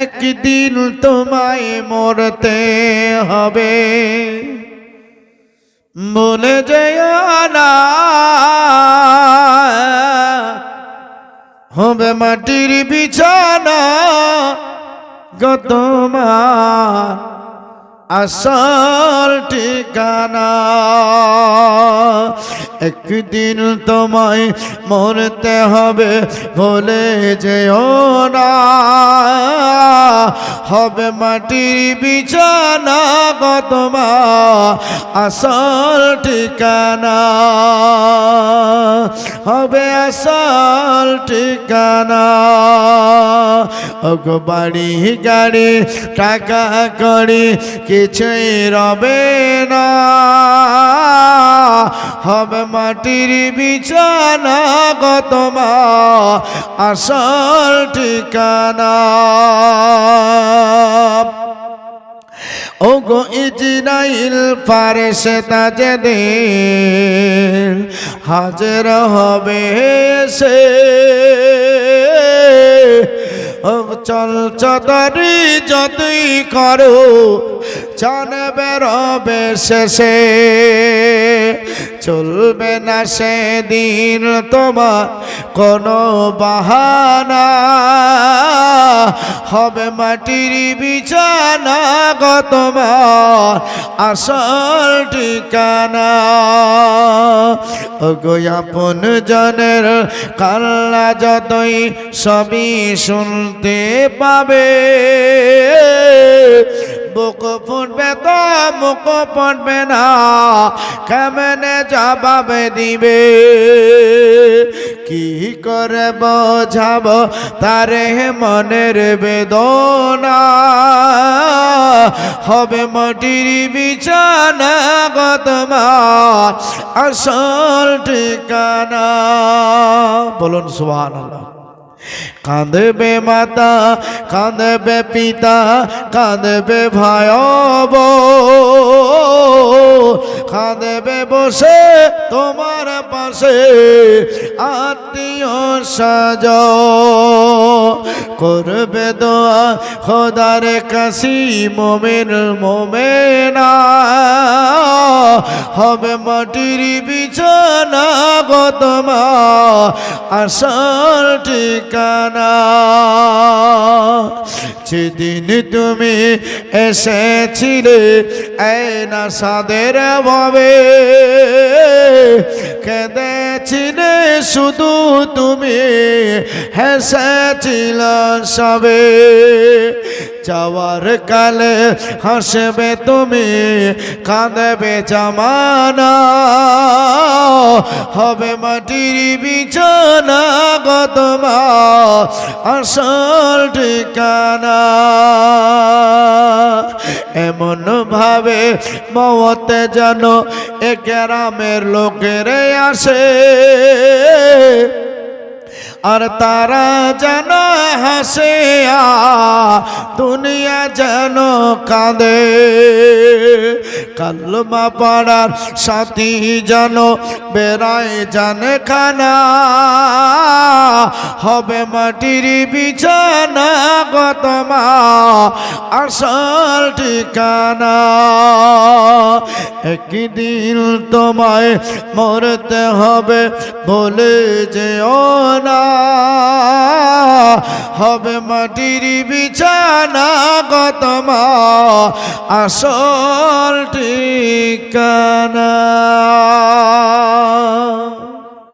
একদিন তোমায় মরতে হবে। বলে যেও না হবে মাটির বিছানা গতমার আসল ঠিকানা। একদিন তোমায় মরতে হবে বলে যেও না। হবে মাটির বিছানা গতমা আসল ঠিকানা। হবে আসল ঠিকানা। ওগো বাড়ি গাড়ি টাকা করি কিছুই রবে না। হবে মাটির বিছানা গতমা আসল ঠিকানা। ওগো ইজরাইল ফারেসে তাজেদের হাজির হবে সে ও চল চদারি যদি করো জানবে রবে শেষে। চলবে না সেদিন তোমার কোনো বাহানা। হবে মাটির বিছানা গতমার আসল ঠিকানা। ওগো আপন জনের কাল্লা যতই সবই শুনতে পাবে। বুক ফুটবে তো মুখ ফুটবে না। কেমনে জবাব দিবে? কি করে বোঝাব তারে মনের বেদনা? হবে মাটির বিছানা গতমা আসল ঠিকানা। বলুন সুহান আল্লাহ কাঁদবে মাতা কাঁদবে পিতা কাঁদবে ভাইব কাঁদবে বসে তোমার পাশে আত্মীয় সাজ করবে দোয়া খোদার কাশি মোমেন, মোমেনা। হবে মাটির বিছানা গতমা আসল ঠিকানা। যেদিন তুমি এসেছিলে, এই না সাদের ভাবে কেঁদেছিলে শুধু তুমি। হেসেছিল সবে। যাওয়ার কালে হাসবে তুমি, কাঁদবে জামানা। হবে মাটির বিছানা গতমা আসল ঠিকানা। এমন ভাবে মতে যেন এ গ্রামের লোকের আসে। আর তারা যেন হাসে দুনিয়া যেন কাঁদে। কালমা পাড়ার সাথী যেন বেড়ায় জানে খানা, হবে মাটির বিছানা গতমা আসল ঠিকানা। একদিন তোমায় মরতে হবে বলে যেও না। হবে মাটির বিছানা গত আসল ঠিকানা।